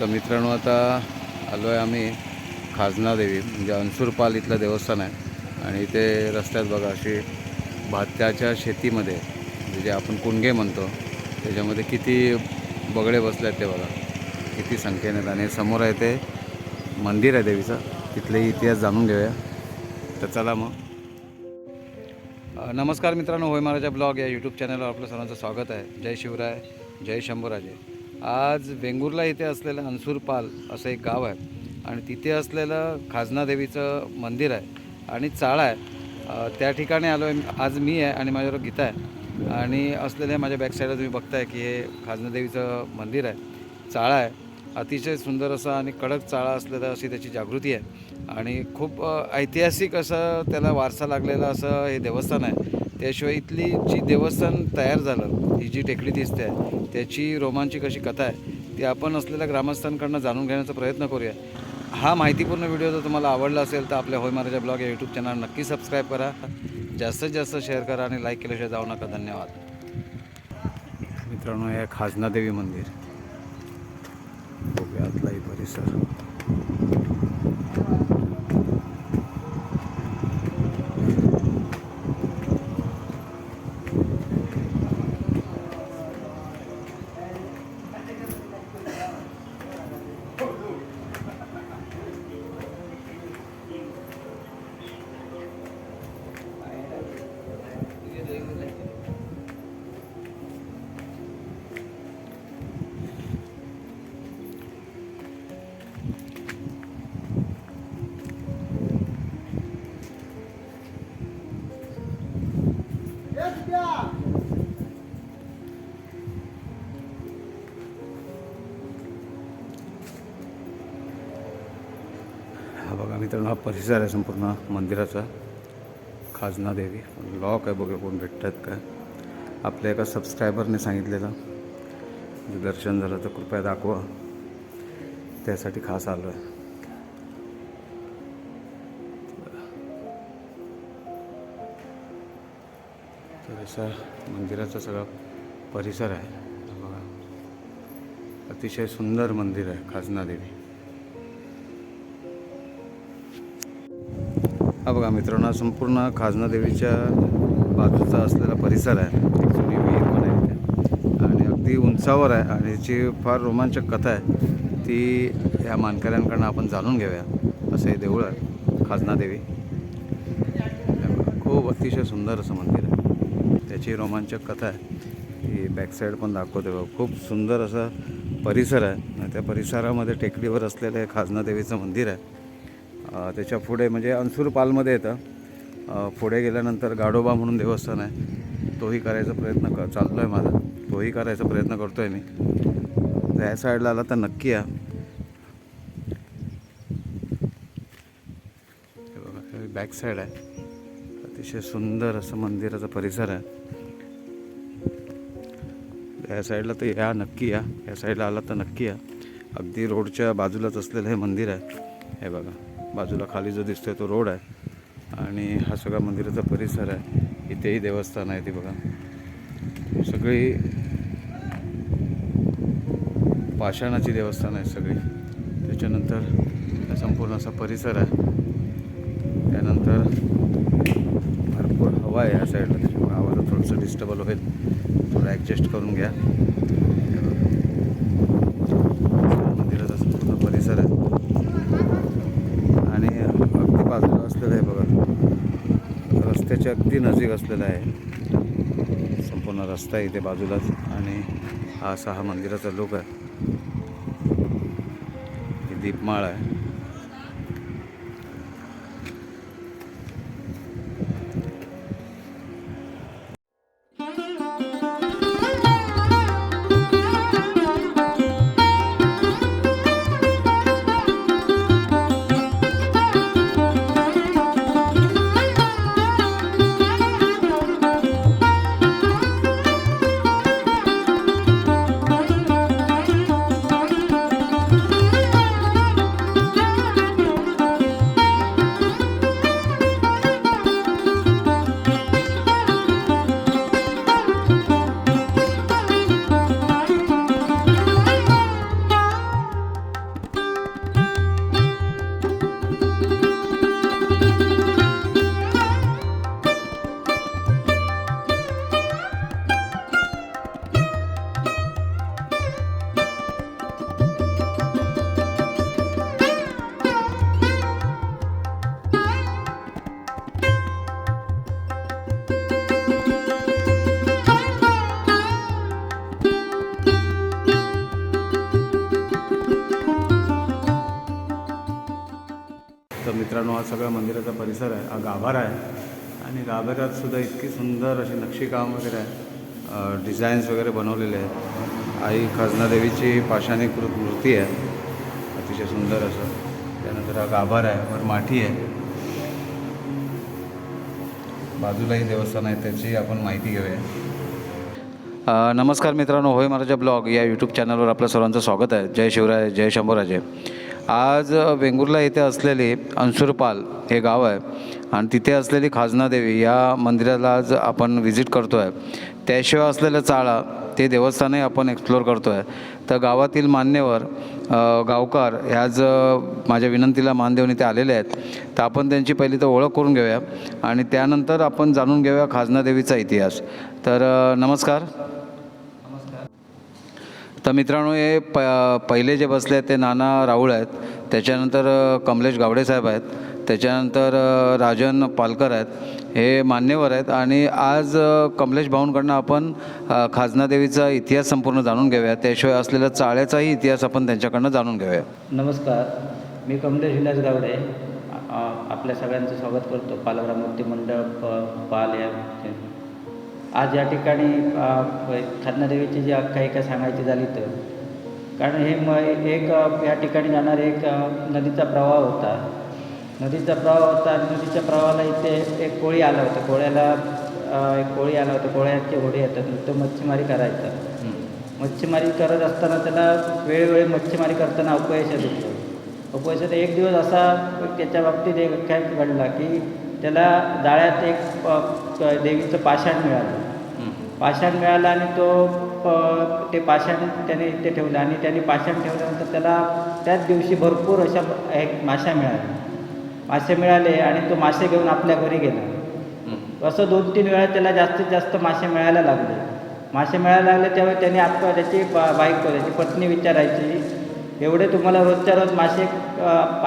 तर मित्रांनो आता आलो आहे आम्ही खाजना देवी म्हणजे अनसूरपाल इथलं देवस्थान आहे. आणि इथे रस्त्यात बघा अशी भात्याच्या शेतीमध्ये म्हणजे जे आपण कुणगे म्हणतो त्याच्यामध्ये किती बगडे बसले आहेत ते बघा. किती संख्येने आहेत. आणि समोर आहे ते मंदिर आहे देवीचं. तिथलेही इतिहास जाणून घेऊया. तर चला मग. नमस्कार मित्रांनो होय महाराजा ब्लॉग या यूट्यूब चॅनलवर आपलं सर्वांचं स्वागत आहे. जय शिवराय जय शंभूराजे. आज वेंगुर्ला इथे असलेलं अन्सूरपाल असं एक गाव आहे. आणि तिथे असलेलं खाजनादेवीचं मंदिर आहे आणि चाळा आहे. त्या ठिकाणी आलो आहे आज मी आहे आणि माझ्याबरोबर गीता आहे. आणि असलेल्या माझ्या बॅक साईडला तुम्ही बघताय की हे खाजनादेवीचं मंदिर आहे. चाळा आहे. अतिशय सुंदर असा आणि कडक चाळा असलेला अशी त्याची जागृती आहे. आणि खूप ऐतिहासिक असं त्याला वारसा लागलेला असं हे देवस्थान आहे. त्याशिवाय इथली जी देवस्थान तयार झालं ही जी टेकडी दिसते आहे त्याची रोमांचिक अशी कथा आहे ती आपण असलेल्या ग्रामस्थांकडनं जाणून घेण्याचा प्रयत्न करूया. हा माहितीपूर्ण व्हिडिओ जर तुम्हाला आवडला असेल तर आपल्या होय महाराजा ब्लॉग या यूट्यूब चॅनल नक्की सबस्क्राईब करा. जास्तीत जास्त शेअर करा आणि लाईक केल्याशिवाय जाऊ नका. धन्यवाद. मित्रांनो हे खाजनादेवी मंदिर. बघूया परिसर. मित्रांनो हा परिसर आहे संपूर्ण मंदिराचा. खाजना देवी. लॉक आहे बघा कोण भेटतात काय आपल्या एका सबस्क्रायबरने सांगितलेलं. दर्शन झालं तर कृपया दाखवा. त्यासाठी खास आलो आहे. तर असा मंदिराचा सगळा परिसर आहे. बघा. अतिशय सुंदर मंदिर आहे खाजना देवी. हा बघा मित्रांनो संपूर्ण खाजना देवीच्या बाजूचा असलेला परिसर आहे. एक जुनी विहीर पण आहे इथे. आणि अगदी उंचावर आहे आणि याची फार रोमांचक कथा आहे. ती या मानकऱ्यांकडनं आपण जाणून घेऊया. असं हे देऊळ आहे खाजना देवी. खूप अतिशय सुंदर असं मंदिर आहे. त्याची रोमांचक कथा आहे. ती बॅकसाईड पण दाखवते बघा. खूप सुंदर असा परिसर आहे. आणि त्या परिसरामध्ये टेकडीवर असलेलं हे खाजना देवीचं मंदिर आहे. त्याच्या पुढे म्हणजे अन्सूरपालमध्ये येतं. पुढे गेल्यानंतर गाडोबा म्हणून देवस्थान आहे. तोही करायचा प्रयत्न क चाललो आहे माझा. तोही करायचा प्रयत्न करतो आहे मी. तर या साईडला आला तर नक्की या. हे बघा बॅक साईड आहे. अतिशय सुंदर असं मंदिराचा परिसर आहे. या साईडला तर या नक्की या. या साईडला आला तर नक्की या. अगदी रोडच्या बाजूलाच असलेलं हे मंदिर आहे. हे बघा. बाजूला खाली जो दिसतोय तो रोड आहे. आणि हा सगळा मंदिराचा परिसर आहे. इथेही देवस्थान आहे ते बघा. सगळी पाषाणाची देवस्थान आहे सगळी. त्याच्यानंतर संपूर्ण असा परिसर आहे. त्यानंतर भरपूर हवा आहे या साईडला त्याच्यामुळे आवाज थोडंसं डिस्टर्बल होईल थोडं ॲडजस्ट करून घ्या हे बघा. मंदिराचा संपूर्ण परिसर आहे आणि अगदी बाजूला असलेलं आहे बघा अगदी नजीक असलेलं आहे. संपूर्ण रस्ता आहे इथे बाजूलाच आणि हा असा हा मंदिराचा लोक आहे. ही दीपमाळ आहे. सगळा मंदिराचा परिसर आहे हा गाभारा आहे. आणि गाभाऱ्यात सुद्धा इतकी सुंदर अशी नक्षीकाम वगैरे आहे. डिझाईन्स वगैरे बनवलेले आहेत. आई खजनादेवीची पाषाणीकृत मूर्ती आहे. अतिशय सुंदर असं. त्यानंतर हा गाभारा आहे वर माठी आहे. बाजूलाही देवस्थान आहे त्याची आपण माहिती घेऊया. नमस्कार मित्रांनो होय महाराजा ब्लॉग या यूट्यूब चॅनलवर आपलं सर्वांचं स्वागत आहे. जय शिवराय जय शंभूराजे. आज वेंगुर्ला येथे असलेली अंसुरपाल हे गाव आहे आणि तिथे असलेली खाजनादेवी या मंदिराला आज आपण व्हिजिट करतो आहे त्याशिवाय असलेलं चाळा ते देवस्थानही आपण एक्सप्लोअर करतो आहे तर गावातील मान्यवर गावकार ह्याच ज माझ्या विनंतीला मान देऊन इथे आलेले आहेत. तर आपण त्यांची पहिली तर ओळख करून घेऊया आणि त्यानंतर आपण जाणून घेऊया खाजनादेवीचा इतिहास. तर नमस्कार. तर मित्रांनो हे प पहिले जे बसले आहेत ते नाना राऊळ आहेत. त्याच्यानंतर कमलेश गावडे साहेब आहेत. त्याच्यानंतर राजन पालकर आहेत. हे मान्यवर आहेत. आणि आज कमलेश भाऊंकडनं आपण खाजनादेवीचा इतिहास संपूर्ण जाणून घेऊया. त्याशिवाय असलेल्या चाळ्याचाही इतिहास आपण त्यांच्याकडनं जाणून घेऊया. नमस्कार. मी कमलेश विलास गावडे. आपल्या सगळ्यांचं स्वागत करतो. पालवरा मूर्ती मंडप पाल या आज या ठिकाणी अ, खाजनादेवीची जी आख्यायिका सांगायची झाली तर. कारण हे म एक या ठिकाणी जाणार एक नदीचा प्रवाह होता. नदीचा प्रवाह होता आणि नदीच्या प्रवाहाला इथे एक कोळी आला होता. कोळ्याला एक कोळी आला होता. कोळ्याचे होडे येतात. तो मच्छीमारी करायचा. मच्छीमारी करत असताना त्याला वेळोवेळी मच्छीमारी करताना अपयश येतो अपयशात एक दिवस असा त्याच्या बाबतीत एक काय घडला की त्याला जाळ्यात एक देवीचं पाषाण मिळालं. पाषाण मिळालं आणि तो प- ते पाषाण त्याने इथे ठेवलं आणि त्याने पाषाण ठेवल्यानंतर त्याला त्याच दिवशी भरपूर अशा एक माशा मिळाल्या. मासे मिळाले आणि तो मासे घेऊन आपल्या घरी गेला. असं दोन तीन वेळा त्याला जास्तीत जास्त मासे मिळायला लागले. मासे मिळायला लागले त्यावेळी त्याने आप त्याची बा बायको त्याची पत्नी विचारायची एवढे तुम्हाला रोजच्या रोज मासे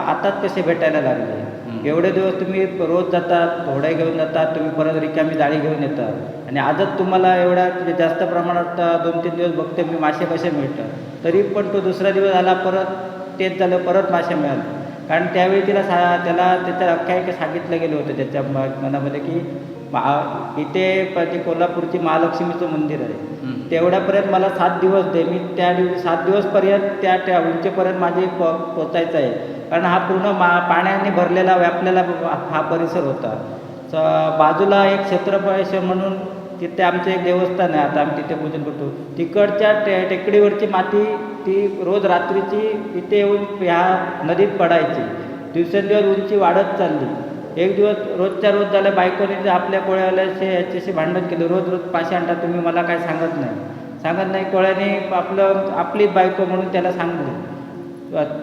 हातात कसे भेटायला लागले? एवढे दिवस तुम्ही रोज जातात घोडे घेऊन जातात तुम्ही परत रिकामी जाळी घेऊन येतात. आणि आजच तुम्हाला एवढ्या म्हणजे जास्त प्रमाणात दोन तीन दिवस बघते मी मासे कसे मिळतात. तरी पण तो दुसरा दिवस आला परत तेच झालं परत मासे मिळाले. कारण त्यावेळी तिला सा त्याला त्याच्या आख्यायिका सांगितलं गेलं होतं त्याच्या मनामध्ये की इथे ते कोल्हापूरची महालक्ष्मीचं मंदिर आहे. तेवढ्यापर्यंत मला सात दिवस दे. मी त्या दिवशी सात दिवसपर्यंत त्या त्या उंचीपर्यंत माझी प पोचायचं आहे. कारण हा पूर्ण मा पाण्याने भरलेला व्यापलेला हा परिसर होता. स- बाजूला एक क्षेत्रफळेश्वर म्हणून तिथे आमचं एक देवस्थान आहे. आता आम्ही तिथे पूजन करतो. तिकडच्या टे टेकडीवरची माती ती रोज रात्रीची इथे येऊन ह्या नदीत पडायची. दिवसेंदिवस उंची वाढत चालली. एक दिवस रोजच्या रोज झाल्या बायकोने जे आपल्या कोळ्यावाल्याशी याच्याशी भांडण केलं रोज रोज पाचशे आणता तुम्ही मला काय सांगत नाही. सांगत नाही कोळ्याने आपलं आपलीच बायको म्हणून त्याला सांगले.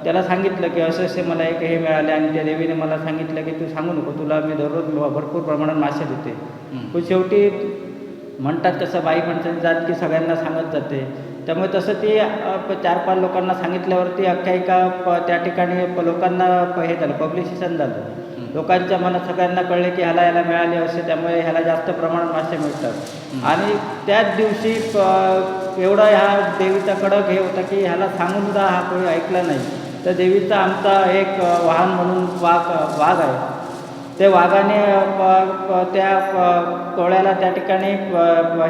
त्याला सांगितलं की असे असे मला एक हे मिळाले आणि त्या देवीने मला सांगितलं की तू सांगू नको तुला मी दररोज भरपूर प्रमाणात मासे देते. पण शेवटी म्हणतात कसं बाई माणसाची जात की सगळ्यांना सांगत जाते. त्यामुळे तसं ती चार पाच लोकांना सांगितल्यावरती आख्यायिका प- त्या ठिकाणी प- लोकांना हे झालं पब्लिशिशन झालं. लोकांच्या मनात सगळ्यांना कळले की ह्याला ह्याला मिळाले असे त्यामुळे ह्याला जास्त प्रमाणात मासे मिळतात. आणि त्याच दिवशी प- एवढा ह्या देवीचा कडक हे होता की ह्याला सांगून सुद्धा हा कोणी ऐकला नाही. तर देवीचा आमचा एक वाहन म्हणून वाघ वाघ आहे. ते वाघाने त्या कोळ्याला त्या ठिकाणी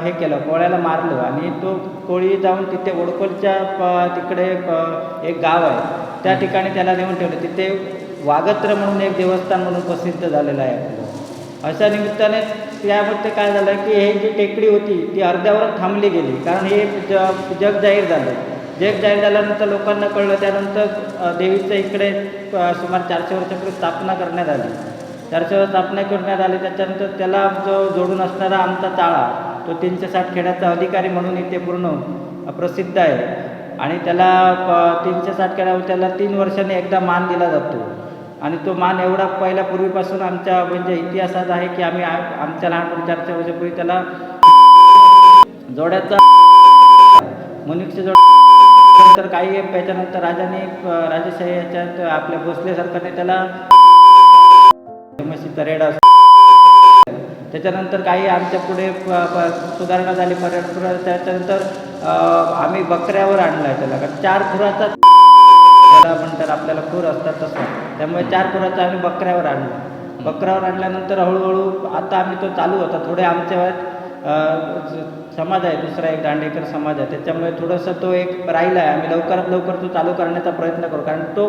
हे केलं कोळ्याला मारलं. आणि तो कोळी जाऊन तिथे ओडकोलच्या प- तिकडे एक गाव आहे. त्या ठिकाणी त्याला नेऊन ठेवलं. तिथे वागत्र म्हणून एक देवस्थान म्हणून प्रसिद्ध झालेलं आहे आपलं. अशा निमित्ताने त्यामध्ये काय झालं की हे जी टेकडी होती ती अर्ध्यावर थांबली गेली. कारण हे ज जग जाहीर झालं. जग जाहीर झाल्यानंतर लोकांना कळलं त्यानंतर देवीचं इकडे सुमारे चारशे वर्षापूर्वी स्थापना करण्यात आली. चारशे वर्ष स्थापना करण्यात आली त्याच्यानंतर त्याला जो जोडून असणारा आमचा ताळा तो तीनशे साठ खेड्याचा अधिकारी म्हणून इथे पूर्ण प्रसिद्ध आहे. आणि त्याला प- तीनशे साठ खेड्यावर त्याला तीन वर्षांनी एकदा मान दिला जातो. आणि तो मान एवढा पहिल्या पूर्वीपासून आमच्या म्हणजे इतिहासात आहे की आम्ही आमच्या लहानपणी चारच्या वर्षापूर्वी त्याला जोड्याचा मनुष्य जोड नंतर काही त्याच्यानंतर राजाने राजेशाही याच्यात आपल्या भोसले सरकारने त्याला रेडा त्याच्यानंतर काही आमच्या पुढे सुधारणा झाली पर्यटन त्याच्यानंतर आम्ही बकऱ्यावर आणला आहे त्याला. कारण चार खुराचा त्याला म्हणतात आपल्याला खूर असतात तसं. त्यामुळे चार खुराचं आम्ही बकऱ्यावर आणलं. बकऱ्यावर आणल्यानंतर हळूहळू आता आम्ही तो चालू होता. थोडे आमच्या समाज आहे दुसरा एक दांडेकर समाज आहे. त्याच्यामुळे थोडंसं तो एक राहिला आहे. आम्ही लवकरात लवकर तो चालू करण्याचा प्रयत्न करू. कारण तो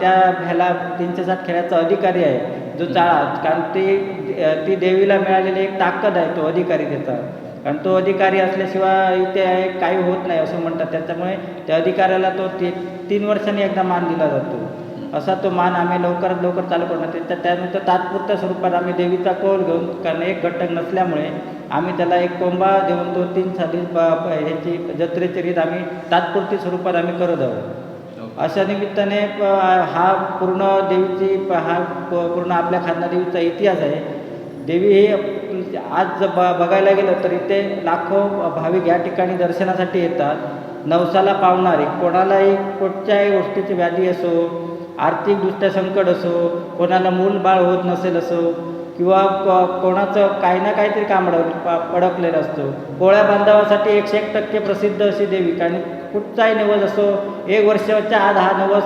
त्या ह्याला तीनशे सात खेळाचा अधिकारी आहे. जो चाळा कारण ती ती देवीला मिळालेली एक ताकद आहे तो अधिकारी त्याचा. कारण तो अधिकारी असल्याशिवाय इथे काही होत नाही असं म्हणतात. त्याच्यामुळे त्या अधिकाऱ्याला तो ती तीन वर्षांनी एकदा मान दिला जातो. असा तो मान आम्ही लवकरात लवकर चालू करणार. त्याच्या त्यानंतर तात्पुरत्या स्वरूपात आम्ही देवीचा कौल घेऊन कारण एक घटक नसल्यामुळे आम्ही त्याला एक कोंबा देऊन तो तीन साली ह्याची जत्रेची रीत आम्ही तात्पुरती स्वरूपात आम्ही करत आहोत. अशा निमित्ताने हा पूर्ण देवीची हा पूर्ण आपल्या खाजना देवीचा इतिहास आहे. देवी ही म्हणजे आज ब बघायला गेलं तर इथे लाखो भाविक या ठिकाणी दर्शनासाठी येतात. नवसाला पावणारे कोणालाही कुठच्याही गोष्टीची व्याधी असो आर्थिकदृष्ट्या संकट असो कोणाला मूल बाळ होत नसेल असो किंवा कोणाचं काही ना काहीतरी काम अडक अडकलेलं असतो. असतं पोळ्या बांधवासाठी एकशे एक टक्के प्रसिद्ध अशी देवी. कारण कुठचाही नवस असो एक वर्षाच्या आत हा नवस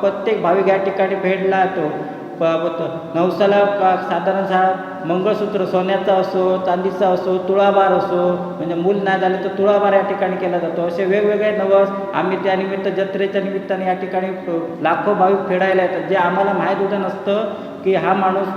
प्रत्येक भाविक या ठिकाणी फेडला येतो नवसाला का साधारण सा मंगळसूत्र सोन्याचा असो चांदीचा असो तुळाबार असो म्हणजे मूल नाही झालं तर तुळाबार या ठिकाणी केला जातो. असे वेगवेगळे नवस आम्ही त्यानिमित्त जत्रेच्या निमित्ताने या ठिकाणी लाखो भाविक फेडायला येतात. जे आम्हाला माहीत होतं नसतं की हा माणूस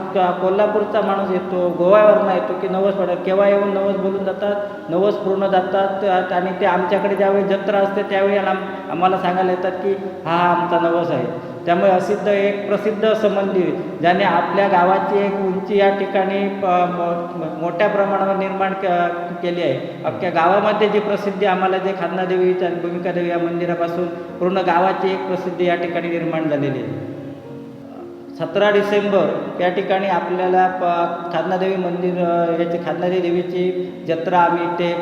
कोल्हापूरचा माणूस येतो गोव्यावरनं येतो की नवस पडत. केव्हा येऊन नवस बोलून जातात? नवस पूर्ण जातात आणि ते आमच्याकडे ज्यावेळी जत्रा असते त्यावेळी आम्हाला सांगायला येतात की हा आमचा नवस आहे. त्यामुळे असिद्ध एक प्रसिद्ध असं मंदिर ज्याने आपल्या गावाची एक उंची या ठिकाणी प- मोठ्या प्रमाणावर निर्माण क- केली आहे. अख्ख्या गावामध्ये जी प्रसिद्धी आम्हाला जे खान्नादेवीच्या आणि भूमिका देवी या मंदिरापासून पूर्ण गावाची एक प्रसिद्धी या ठिकाणी निर्माण झालेली आहे. सतरा डिसेंबर या ठिकाणी आपल्याला प खादनादेवी मंदिर याची खादनादेवी देवीची जत्रा आम्ही इथे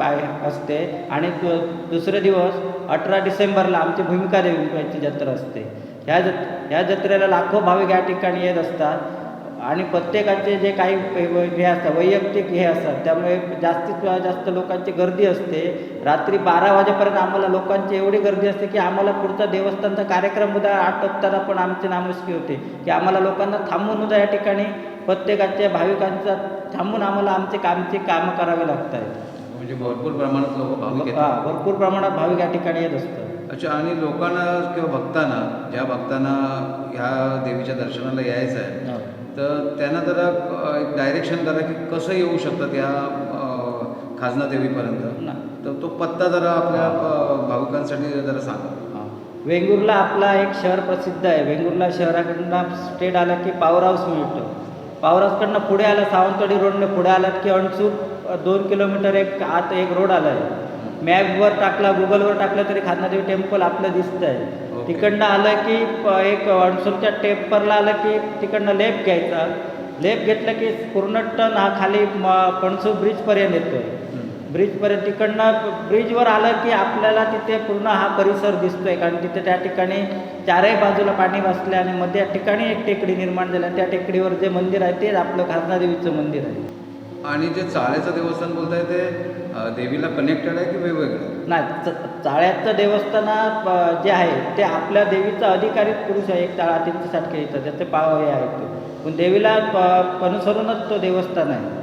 पाय असते. आणि दु- दुसरे दिवस अठरा डिसेंबरला आमची भूमिका देवीची जत्रा असते. ह्या जत ह्या जत्रेला लाखो भाविक या ठिकाणी येत असतात. आणि प्रत्येकाचे जे काही हे असतात वैयक्तिक हे असतात त्यामुळे जास्तीत जास्त लोकांची गर्दी असते. रात्री बारा वाजेपर्यंत आम्हाला लोकांची एवढी गर्दी असते की आम्हाला पुढचा देवस्थानचा कार्यक्रम उद्या आटोपताना पण आमची नामुष्की होते. की आम्हाला लोकांना थांबून उद्या या ठिकाणी प्रत्येकाच्या भाविकांचा थांबून आम्हाला आमचे कामची कामं करावी लागत आहेत म्हणजे भरपूर प्रमाणात लोक भाविक हा, भरपूर प्रमाणात भाविक या ठिकाणी येत असतात. अच्छा आणि लोकांना किंवा भक्तांना ज्या भक्तांना ह्या देवीच्या दर्शनाला यायचं आहे हो. तर त्यांना जरा एक डायरेक्शन करा की कसं येऊ शकतात या खाजना देवीपर्यंत ना. तर तो पत्ता जरा आपल्या भाविकांसाठी जरा सांगा. वेंगुर्ला आपला एक शहर प्रसिद्ध आहे वेंगुर्ला शहराकडनं स्ट्रेट आला की पॉवर हाऊस मिळतो पॉवर हाऊसकडनं पुढे आला सावंतवाडी रोडने पुढे आलात की अणसूर अ, दोन किलोमीटर एक आत एक रोड आला आहे मॅपवर टाकला गुगलवर टाकलं तरी खानादेवी टेम्पल आपलं दिसतं आहे. तिकडनं आलं की एक अणसूरच्या टेम्पलला आलं की तिकडनं लेफ्ट घ्यायचा. लेफ्ट घेतलं की पूर्ण टन हा खाली म- पणसूर ब्रिजपर्यंत येतो ब्रिजपर्यंत तिकडनं ब्रिजवर आलं की आपल्याला तिथे पूर्ण हा परिसर दिसतोय. कारण तिथे त्या ठिकाणी चारही बाजूला पाणी बसले आणि मध्ये या ठिकाणी एक टेकडी निर्माण झाली. आणि त्या टेकडीवर जे मंदिर आहे तेच आपलं खासनादेवीचं मंदिर आहे. आणि जे चाळ्याचं देवस्थान बोलताय ते देवीला कनेक्टेड आहे की वेगवेगळं? नाही चाळ्याचं देवस्थानात अ, जे आहे ते आपल्या देवीचा अधिकारीत पुरुष आहे. एक चाळा तीनशे साठ केळीचा त्याचे पाव हे आहे ते. पण देवीला अनुसरूनच तो देवस्थान आहे.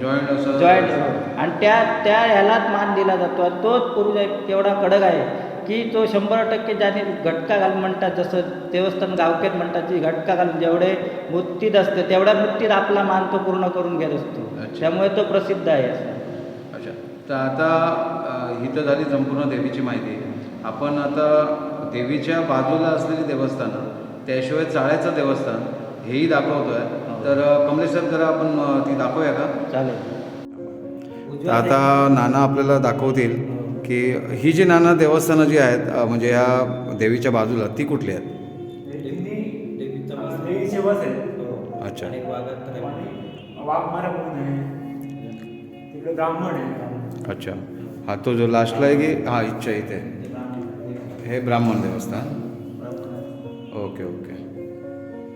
जॉईंट असं जॉईंट आणि त्या त्या ह्यालाच मान दिला जातो. आणि तोच पुरुष एक एवढा कडक आहे की तो शंभर टक्के ज्याने घटका घाल म्हणतात जसं देवस्थान गावकेत म्हणतात की घटका घालून जेवढे मुत्तीत असते तेवढ्या मुत्तीत आपला मान तो पूर्ण करून घेत असतो. त्यामुळे तो प्रसिद्ध आहे. तर आता ही तर झाली संपूर्ण देवीची माहिती. आपण आता देवीच्या बाजूला असलेली देवस्थानं त्याशिवाय चाळ्याचं देवस्थान हेही दाखवतोय. हो. तर कमलेश सर जरा आपण ती दाखवूया का? चालेल. आता नाना आपल्याला दाखवतील की ही जी नाना देवस्थानं जी आहेत म्हणजे या देवीच्या बाजूला ती कुठली आहेत? आहे. अच्छा आहे? तिकडे ब्राह्मण आहे. अच्छा. हा तो जो लास्टला आहे की हा इच्छा इथे. हे ब्राह्मण देवस्थान. Okay okay.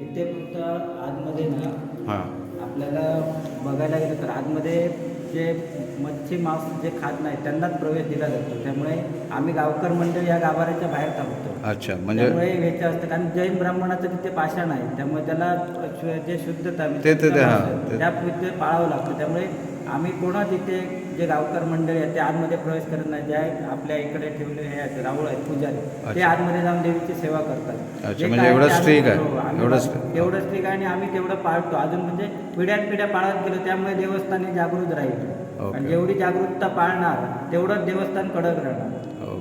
इथे फक्त आतमध्ये ना हां. आपल्याला बघायला गेलं तर आतमध्ये जे मच्छी मांस जे खात नाही त्यांनाच प्रवेश दिला जातो. त्यामुळे आम्ही गावकर मंडळ या गाभाऱ्याच्या बाहेर थांबतो. अच्छा म्हणजे त्यामुळे ह्याच्या असतं कारण जैन ब्राह्मणाचं तिथे पाषाण आहे. त्यामुळे त्याला जे शुद्धता ते- ते- ते- हा, शुद्धता ते- त्या तिथे पाळावं लागतं. त्यामुळे आम्ही कोणा तिथे जे गावकर मंडळी आहेत ते आतमध्ये प्रवेश करत नाही जे आपल्या इकडे ठेवले हे आहेत राहुळ आहेत पुजारी ते. आतमध्ये जाऊन देवीची सेवा करतात म्हणजे एवढं आहे. हो, एवढं स्ट्रिक आहे आणि आम्ही तेवढं पाळतो अजून म्हणजे पिढ्यान पिढ्या पाळत गेलो त्यामुळे देवस्थान जागृत राहील. आणि जेवढी जागरूकता पाळणार तेवढंच देवस्थान कडक राहणार हो.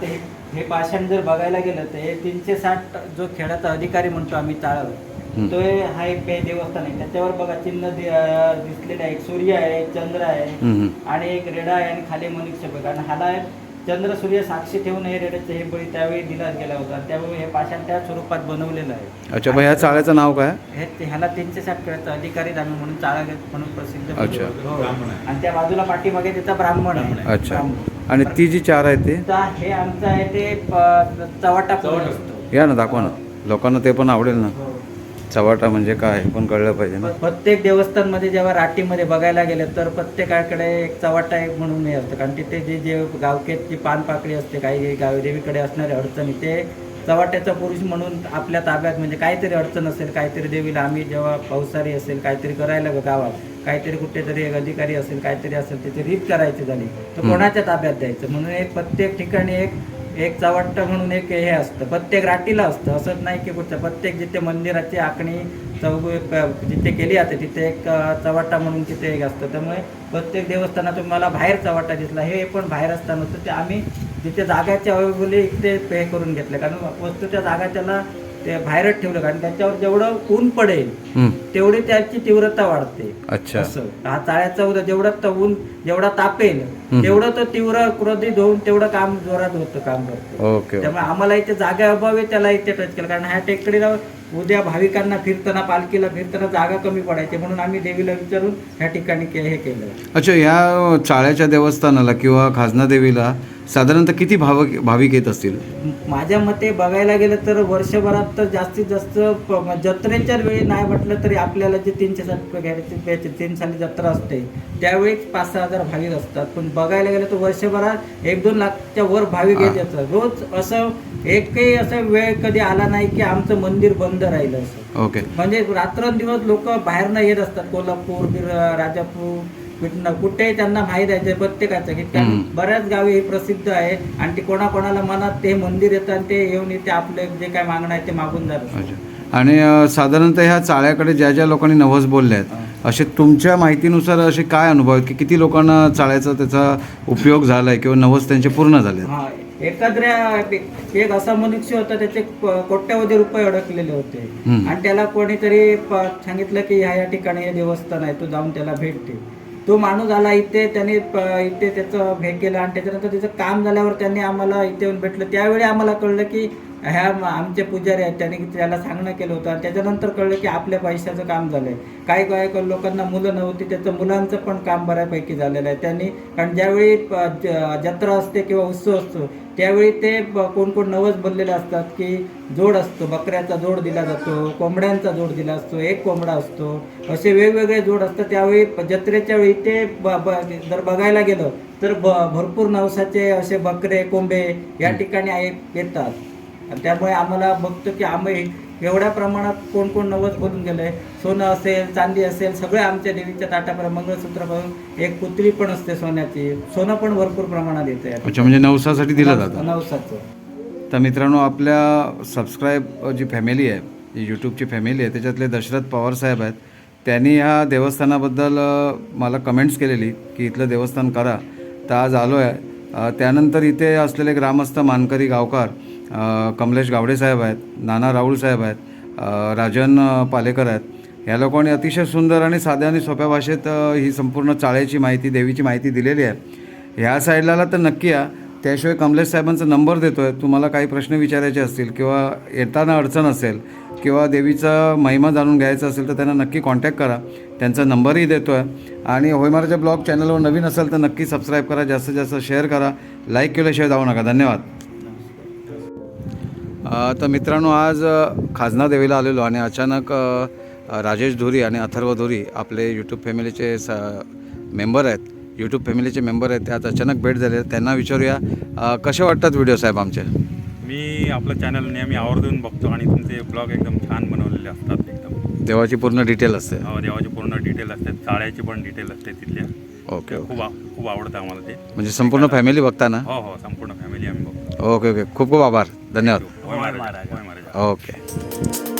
ते हे पाषाण जर बघायला गेलं तर हे तीनशे साठ जो खेळाचा अधिकारी म्हणतो आम्ही चाळव हम्म. तो हे- हा एक पे देवस्थान आहे. त्याच्यावर बघा चिन्ह दिसलेलं आहे. एक सूर्य आहे एक चंद्र आहे. आणि एक रेडा आहे आणि खाली मनुष्य बघा. आणि हाला चंद्र सूर्य साक्षी ठेवून हे रेड्याचे हे बळी त्यावेळी दिला गेला होता. त्यामुळे हे पाषाण त्या स्वरूपात बनवलेलं आहे. अच्छा मग ह्या चाळ्याचं नाव काय? हे ते- ह्याला तीनशे साठ खेळाचा अधिकारी आम्ही म्हणून चाळा म्हणून प्रसिद्ध अच्छा. हो. आणि त्या बाजूला पाठीमागे त्याचा ब्राह्मण आहे. अच्छा. आणि ती जी चार आहे ते? हे आमचं आहे ते चवाटा या ना दाखवा ना. लोकांना ते पण आवडेल ना. चवाटा म्हणजे काय हे पण कळलं पाहिजे ना. प्रत्येक देवस्थानमध्ये जेव्हा राटीमध्ये बघायला गेले तर प्रत्येकाकडे एक चवाटा एक म्हणून हे असतं. कारण तिथे जे जे गावकेची पानपाकळी असते काही गाव देवीकडे असणारे अडचणी ते चवाट्याचा पुरुष म्हणून आपल्या ताब्यात म्हणजे काहीतरी अडचण असेल काहीतरी देवीला आम्ही जेव्हा पावसारी असेल काहीतरी करायला गावात काहीतरी कुठेतरी एक अधिकारी असेल काहीतरी असेल त्याची रीत करायची झाली तर. कोणाच्या ताब्यात द्यायचं? म्हणून एक प्रत्येक ठिकाणी एक एक चावट्ट म्हणून एक हे असतं. प्रत्येक राटीला असतं. असंच नाही की कुठचं प्रत्येक जिथे मंदिराची आखणी चौग जिथे केली जाते तिथे एक चवट्टा चवाटा म्हणून तिथे एक असतं. त्यामुळे प्रत्येक देवस्थानातून मला बाहेर चवाटा दिसला. हे पण बाहेर असताना होतं. ते आम्ही जिथे जागाचे अवेलेबल इथे पे करून घेतले. कारण वस्तूच्या जागा त्याला ते बाहेरच ठेवलं कारण त्याच्यावर जेवढं ऊन पडेल. तेवढी त्याची तीव्रता वाढते. अच्छा. असं. हा चाळ्याचा उद्या जेवढा ऊन जेवढा तापेल. तेवढं तो तीव्र क्रोधित होऊन तेवढं काम जोरात होतं काम करतो त्यामुळे आम्हाला इथे जागा अभावी त्याला इथे टच केलं. कारण ह्या टेकडीला उद्या भाविकांना फिरताना पालखीला फिरताना जागा कमी पडायची. म्हणून आम्ही देवीला विचारून ह्या ठिकाणी हे केलं. अच्छा ह्या चाळ्याच्या देवस्थानाला किंवा खाजना देवीला साधारणतः किती भावक भाविक येत असतील? माझ्या मते बघायला गेलं तर वर्षभरात तर जास्तीत जास्त प- म- जत्रेच्या वेळी नाही म्हटलं तरी आपल्याला जे तीनशे साठ घ्यायचे तीन साली जत्रा असते त्यावेळीच पाच सहा हजार भाविक असतात. पण बघायला गेलं तर वर्षभरात एक दोन लाखच्या वर भाविक येत येतात रोज असं एकही असं वेळ कधी आला नाही की आमचं मंदिर बंद राहिलं असं. ओके. म्हणजे रात्रंदिवस लोक बाहेरनं येत असतात. कोल्हापूर बिर राजापूर कुठेही त्यांना माहीत आहे प्रत्येकाचं की त्या. बऱ्याच गावी हे प्रसिद्ध आहे. आणि ते कोणाकोणाला मनात ते मंदिर येतं आणि ते येऊन इथे आपले जे काय मागणं आहे ते मागून जातात. अच्छा. आणि साधारणतः ह्या चाळ्याकडे ज्या ज्या लोकांनी नवस बोलले आहेत असे तुमच्या माहितीनुसार असे काय अनुभव आहेत? की किती लोकांना चाळ्याचा त्याचा उपयोग झाला आहे किंवा नवस त्यांचे पूर्ण झाले एखाद्या एक असा मनुष्य होता त्याचे कोट्यावधी रुपये अडकलेले होते. आणि त्याला कोणीतरी सांगितलं की ह्या या ठिकाणी हे देवस्थान आहे तू जाऊन त्याला भेट दे तो माणूस आला इथे त्याने प- इथे त्याचं भेट केलं आणि त्याच्यानंतर त्याचं काम झाल्यावर त्यांनी आम्हाला इथे येऊन भेटलं. त्यावेळी आम्हाला कळलं की ह्या आमचे पुजारी आहेत त्यांनी त्याला सांगणं केलं होतं आणि त्याच्यानंतर कळलं की आपल्या पैशाचं काम झालंय. काही काही लोकांना मुलं नव्हती त्याचं मुलांचं पण काम बऱ्यापैकी झालेलं आहे. त्यांनी कारण ज्यावेळी प- ज- जत्रा असते किंवा उत्सव असतो त्यावेळी ते ब- कोण कोण नवस बोललेले असतात की जोड असतो बकऱ्याचा जोड दिला जातो कोंबड्यांचा जोड दिला असतो एक कोंबडा असतो असे वेगवेगळे जोड असतात. त्यावेळी जत्रेच्या वेळी ते ब- ब- जर बघायला गेलं तर ब- भरपूर नवसाचे असे बकरे कोंबे या ठिकाणी आहे- येतात. आणि त्यामुळे आम्हाला बघतो की आम्ही एवढ्या प्रमाणात कोण कोण नवस बोलून गेलंय? सोनं असेल चांदी असेल सगळं आमच्या देवीच्या ताटापर्यंत मंगळसूत्रापासून एक पुतळी पण असते सोन्याची. सोनं पण भरपूर प्रमाणात येते अच्छा म्हणजे नवसासाठी दिलं जातं. नवसाचं. तर मित्रांनो आपल्या सबस्क्राईब जी फॅमिली आहे जी यूट्यूबची फॅमिली आहे त्याच्यातले दशरथ पवार साहेब आहेत त्यांनी ह्या देवस्थानाबद्दल मला कमेंट्स केलेली की इथलं देवस्थान करा. तर आज आलो आहे त्यानंतर इथे असलेले ग्रामस्थ मानकरी गावकार कमलेश गावडे साहेब आहेत नाना राऊळ साहेब आहेत राजन पालेकर आहेत. या लोकांनी अतिशय सुंदर आणि साध्या आणि सोप्या भाषेत ही संपूर्ण चाळ्याची माहिती देवीची माहिती दिलेली आहे. ह्या साईडला तर नक्की या. त्याशिवाय कमलेश साहेबांचा नंबर देतो आहे तुम्हाला काही प्रश्न विचारायचे असतील किंवा येताना अडचण असेल किंवा देवीचा महिमा जाणून घ्यायचा असेल तर त्यांना नक्की कॉन्टॅक्ट करा. त्यांचा नंबरही देतो आहे आणि होयमाराच्या ब्लॉग चॅनलवर नवीन असेल तर नक्की सबस्क्राईब करा. जास्तीत जास्त शेअर करा. लाईक केल्याशिवाय जाऊ नका. धन्यवाद. तर मित्रांनो आज खाजना देवीला आलेलो आणि अचानक राजेश धुरी आणि अथर्व धुरी आपले यूट्यूब फॅमिलीचे स मेंबर आहेत. यूट्यूब फॅमिलीचे मेंबर आहेत. ते आज अचानक भेट झाले. त्यांना विचारूया कसे वाटतात व्हिडिओ साहेब आमचे? मी आपलं चॅनल नेहमी आवर्जून बघतो आणि तुमचे ब्लॉग एकदम छान बनवलेले असतात एकदम. देवाची पूर्ण डिटेल असते. अं, देवाचे पूर्ण डिटेल असतात चाळ्याची पण डिटेल असते तिथल्या. ओके खूप खूप आवडतं आम्हाला ते. म्हणजे संपूर्ण फॅमिली बघता ना हो हो संपूर्ण फॅमिली आम्ही बघतो. Okay okay. खूप खूप आभार. धन्यवाद. होय महाराज होय महाराज ओके